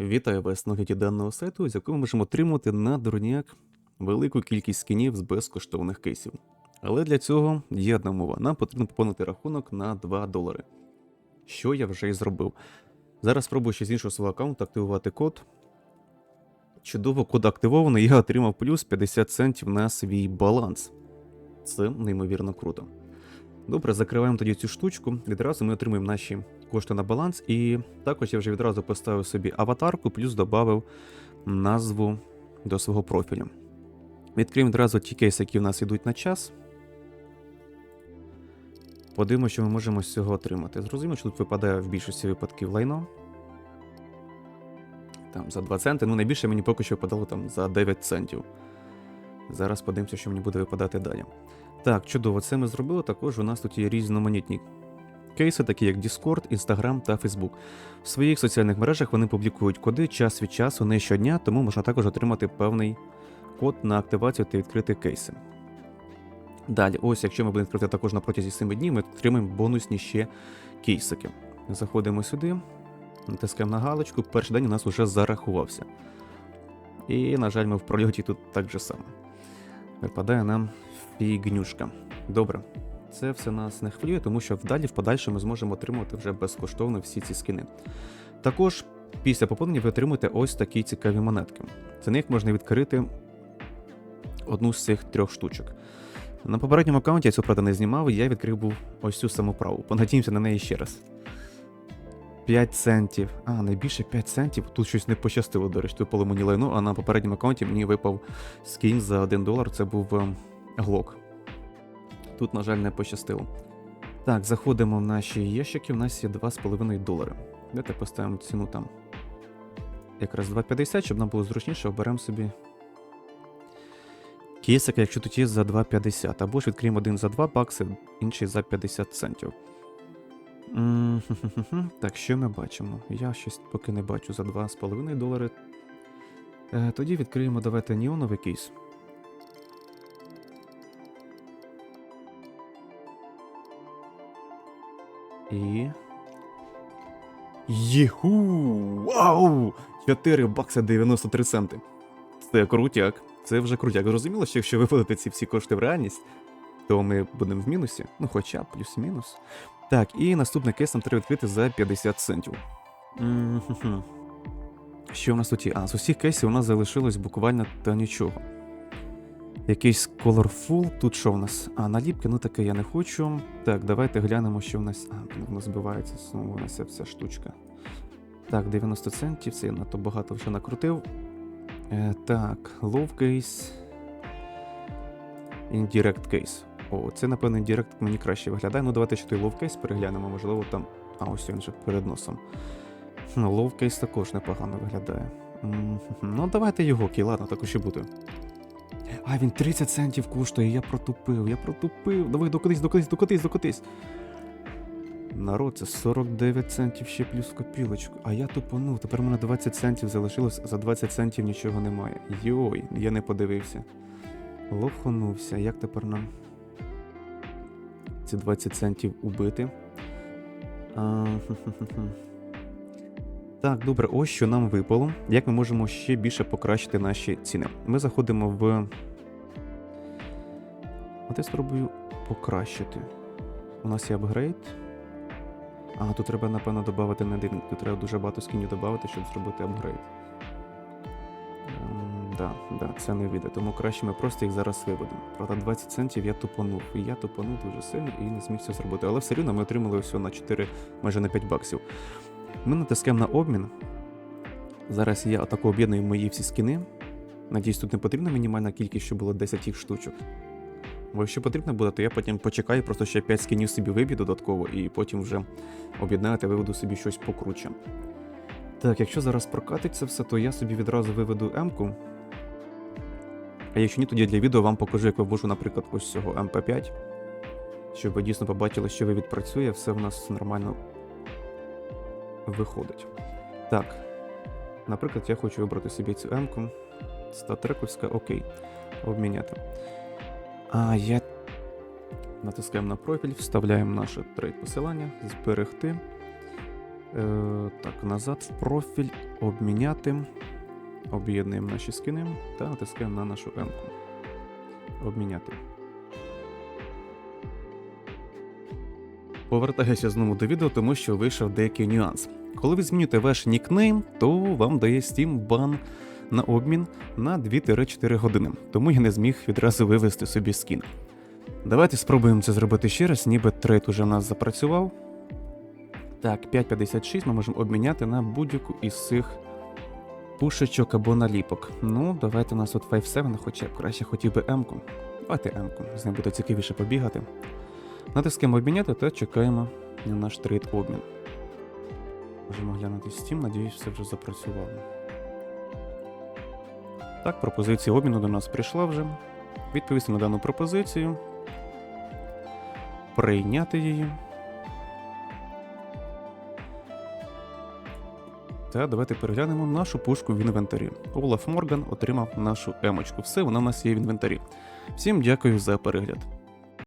Вітаю вас на огляді даного сайту, з якого ми можемо отримати на дурняк велику кількість скінів з безкоштовних кейсів. Але для цього є одна мова. Нам потрібно поповнити рахунок на 2 долари. Що я вже і зробив. Зараз спробую ще з іншого свого аккаунту активувати код. Чудово, код активований, я отримав плюс 50 центів на свій баланс. Це неймовірно круто. Добре, закриваємо тоді цю штучку. Відразу ми отримуємо наші кошти на баланс. І також я вже відразу поставив собі аватарку, плюс додав назву до свого профілю. Відкриємо відразу ті кейси, які в нас йдуть на час. Подивимося, що ми можемо з цього отримати. Зрозуміло, що тут випадає в більшості випадків лайно. Там за 2 центи. Ну, найбільше мені поки що випадало там за 9 центів. Зараз подивимося, що мені буде випадати далі. Так, чудово, це ми зробили. Також у нас тут є різноманітні кейси, такі як Discord, Instagram та Facebook. В своїх соціальних мережах вони публікують коди час від часу, не щодня, тому можна також отримати певний код на активацію та відкрити кейси. Далі, ось, якщо ми будемо відкрити також на протязі 7 днів, ми отримаємо бонусні ще кейсики. Заходимо сюди, натискаємо на галочку, перший день у нас вже зарахувався. І, на жаль, ми в прольоті тут так же само. Випадає нам фігнюшка. Добре. Це все нас не хвилює, тому що вдалі в подальшому ми зможемо отримувати вже безкоштовно всі ці скини. Також після поповнення ви отримуєте ось такі цікаві монетки. За них можна відкрити одну з цих трьох штучок. На попередньому аккаунті я цю правда не знімав, і я відкрив був ось цю саму праву. Понадіємося на неї ще раз. 5 центів. А, найбільше 5 центів. Тут щось не пощастило, до речі, випало мені лайно, а на попередньому аккаунті мені випав скін за 1 долар, це був ем, глок. Тут, на жаль, не пощастило. Так, заходимо в наші ящики, у нас є 2,5 долари. Давайте поставимо ціну там. Якраз 2,50, щоб нам було зручніше, оберемо собі. Кейсик, якщо тут є за 2,50, або ж відкриємо один за 2 бакси, інший за 50 центів. Так, що ми бачимо? Я щось поки не бачу за 2,5 долари. Е, тоді відкриємо, давайте неоновий кейс. І. Єху! Вау! 4 бакса 93 центи. Це крутяк. Це вже крутяк. Зрозуміло, що якщо виводити ці всі кошти в реальність, то ми будемо в мінусі. Ну, хоча плюс-мінус. Так, і наступний кейс нам треба відкрити за 50 центів. Що в нас тут є? А, з усіх кейсів у нас залишилось буквально та нічого. Якийсь Colorful. Тут що в нас? А, наліпки, ну таке я не хочу. Так, давайте глянемо, що в нас. А, блін, воно збивається знову у нас вся штучка. Так, 90 центів, це я надто багато вже накрутив. Е, так, Love Case. Indirect Case. О, це, напевно, Indirect мені краще виглядає. Ну, давайте ще той Case переглянемо, можливо, там. А, ось він же перед носом. Хм, Love також непогано виглядає. М, Ну, давайте його, окей, ладно, так і буде. А, він 30 центів коштує, я протупив, я протупив. Давай докотись, докотись, докотись, докотись. Народ, це 49 центів ще плюс копілочку. А я тупанув, тепер у мене 20 центів залишилось, за 20 центів нічого немає. Йой, я не подивився. Лоханувся, як тепер нам ці 20 центів убити? А. Так, добре, ось що нам випало. Як ми можемо ще більше покращити наші ціни? Ми заходимо в. От я спробую покращити. У нас є апгрейд. А, тут треба, напевно, додати не один. Тут треба дуже багато скінів додати, щоб зробити апгрейд. Да, да, це не вийде, тому краще ми просто їх зараз виведемо. Правда, 20 центів я тупанув. І я тупанув дуже сильно і не зміг це зробити. Але все рівно ми отримали всього на 4, майже на 5 баксів. Ми натискаємо на обмін. Зараз я отако об'єдную мої всі скіни. Надіюсь, тут не потрібна мінімальна кількість, щоб було 10 їх штучок. Бо якщо потрібно буде, то я потім почекаю, просто ще 5 скінів собі виб'ю додатково, і потім вже об'єднаю та виведу собі щось покруче. Так, якщо зараз прокатить це все, то я собі відразу виведу М-ку. А якщо ні, тоді для відео вам покажу, як вивожу, наприклад, ось цього МП5. Щоб ви дійсно побачили, що ви відпрацює, все в нас нормально виходить. Так. Наприклад, я хочу вибрати собі цю М-ку. Статрековська, окей. Обміняти. А я. Натискаємо на профіль, вставляємо наше трейд посилання, зберегти. Е, так, назад в профіль, обміняти. Об'єднуємо наші скини та натискаємо на нашу М-ку. Обміняти. Повертаюся знову до відео, тому що вийшов деякий нюанс. Коли ви змінюєте ваш нікнейм, то вам дає Steam бан на обмін на 2-4 години, тому я не зміг відразу вивести собі скін. Давайте спробуємо це зробити ще раз, ніби трейд уже в нас запрацював. Так, 5.56 ми можемо обміняти на будь-яку із цих пушечок або наліпок. Ну, давайте у нас тут 5.7, хоча б краще хотів би М-ку. Давайте М-ку, з ним буде цікавіше побігати. Натискаємо обміняти та чекаємо на наш трейд обмін. Можемо глянути Steam, надіюсь, все вже запрацювало. Так, пропозиція обміну до нас прийшла вже. Відповісти на дану пропозицію. Прийняти її. Та давайте переглянемо нашу пушку в інвентарі. Олаф Морган отримав нашу емочку. Все, вона у нас є в інвентарі. Всім дякую за перегляд.